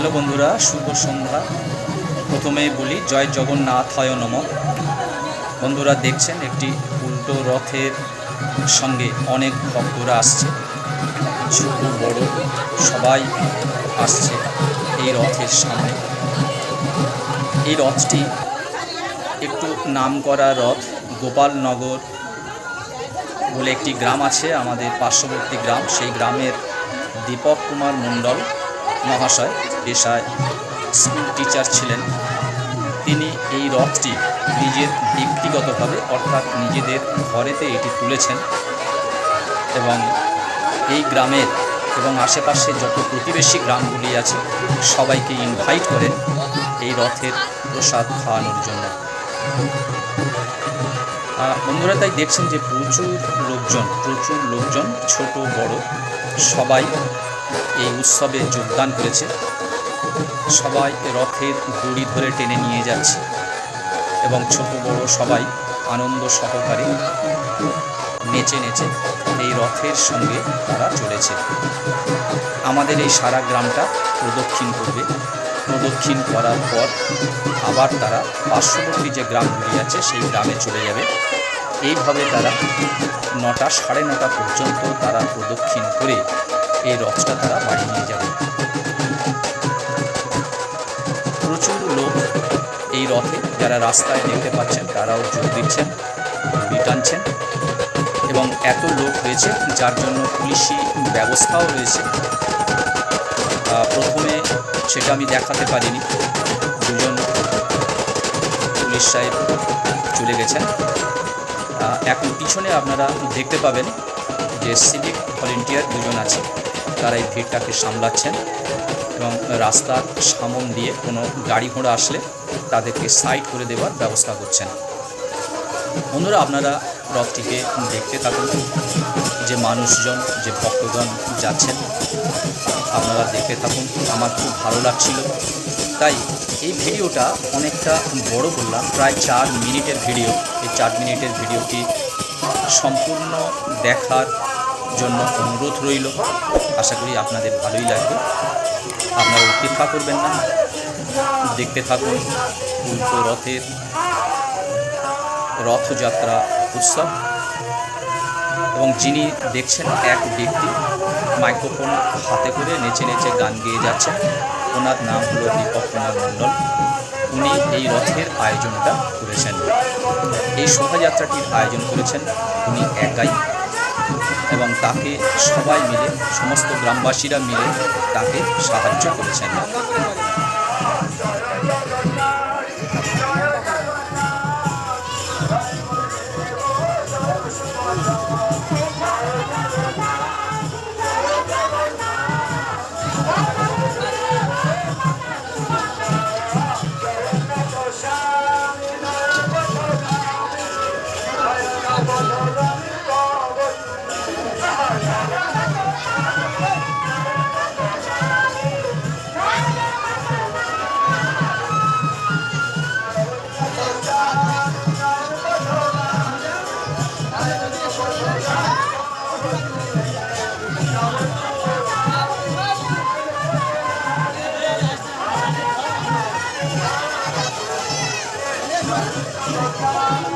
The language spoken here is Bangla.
হ্যালো বন্ধুরা, শুভ সন্ধ্যা। প্রথমেই বলি, জয় জগন্নাথ হয় নম। বন্ধুরা দেখছেন, একটি উল্টো রথের সঙ্গে অনেক ভক্তরা আসছে। ছোট, বড়, সবাই আসছে এই রথের সামনে। এই রথটি একটু নাম করা রথ, গোপালনগর বলে একটি গ্রাম আছে, আমাদের পার্শ্ববর্তী গ্রাম। সেই গ্রামের দীপক কুমার মণ্ডল মহাশয়, পেশায় স্কুল টিচার ছিলেন। তিনি এই রথটি নিজের ব্যক্তিগতভাবে, অর্থাৎ নিজেদের ঘরেতে এটি তুলেছেন এবং এই গ্রামের এবং আশেপাশে যত প্রতিবেশী গ্রামগুলি আছে, সবাইকে ইনভাইট করেন এই রথের প্রসাদ খাওয়ানোর জন্য। বন্ধুরা, তাই দেখছেন যে প্রচুর লোকজন প্রচুর লোকজন, ছোট, বড়, সবাই এই উৎসবে যোগদান করেছে। সবাই রথের দড়ি ধরে টেনে নিয়ে যাচ্ছে এবং ছোট বড় সবাই আনন্দ সহকারে নেচে নেচে এই রথের সঙ্গে তারা চলেছে আমাদের এই সারা গ্রামটা প্রদক্ষিণ করবে। প্রদক্ষিণ করার পর আবার তারা পার্শ্ববর্তী যে গ্রামগুলি আছে সেই গ্রামে চলে যাবে। এইভাবে তারা নটা সাড়ে নটা পর্যন্ত তারা প্রদক্ষিণ করে এই রথটা তারা বাড়ি নিয়ে যাবে। প্রচুর লোক এই রথে যারা রাস্তায় দেখতে পাচ্ছেন, তারাও যোগ দিচ্ছেন টানছেন এবং এত লোক হয়েছে যার জন্য পুলিশি ব্যবস্থাও রয়েছে। প্রথমে সেটা আমি দেখাতে পারিনি। দুজন পুলিশ সাহেব চলে গেছেন। এখন পিছনে আপনারা দেখতে পাবেন যে সিভিক ভলেন্টিয়ার দুজন আছে। তারা এই ভিড়টাকে সামলাচ্ছেন এবং রাস্তার সামন দিয়ে কোনো গাড়ি ঘোড়া আসলে তাদেরকে সাইড করে দেওয়ার ব্যবস্থা করছেন। বন্ধুরা, আপনারা রথটিকে দেখতে থাকুন। যে মানুষজন, যে ভক্তগণ যাচ্ছেন, আপনারা দেখতে থাকুন। আমার খুব ভালো লাগছিল। তাই এই ভিডিওটা অনেকটা বড় করলাম। প্রায় চার মিনিটের ভিডিও। এই চার মিনিটের ভিডিওটি সম্পূর্ণ দেখার জন্য অনুরোধ রইল। আশা করি আপনাদের ভালোই লাগবে। আপনারা উপেক্ষা করবেন না। দেখতে থাকুন, উল্টো রথের রথযাত্রা উৎসব। এবং যিনি দেখছেন, এক ব্যক্তি মাইক্রোফোন হাতে করে নেচে নেচে গান গেয়ে যাচ্ছেন ওনার নাম হলো দীপক কুমার মণ্ডল। উনি এই রথের আয়োজনটা করেছেন। এই শোভাযাত্রাটির আয়োজন করেছেন উনি একাই। এবং তাকে সবাই মিলে সমস্ত গ্রামবাসীরা মিলে তাকে সাহায্য করেছেন। Come on.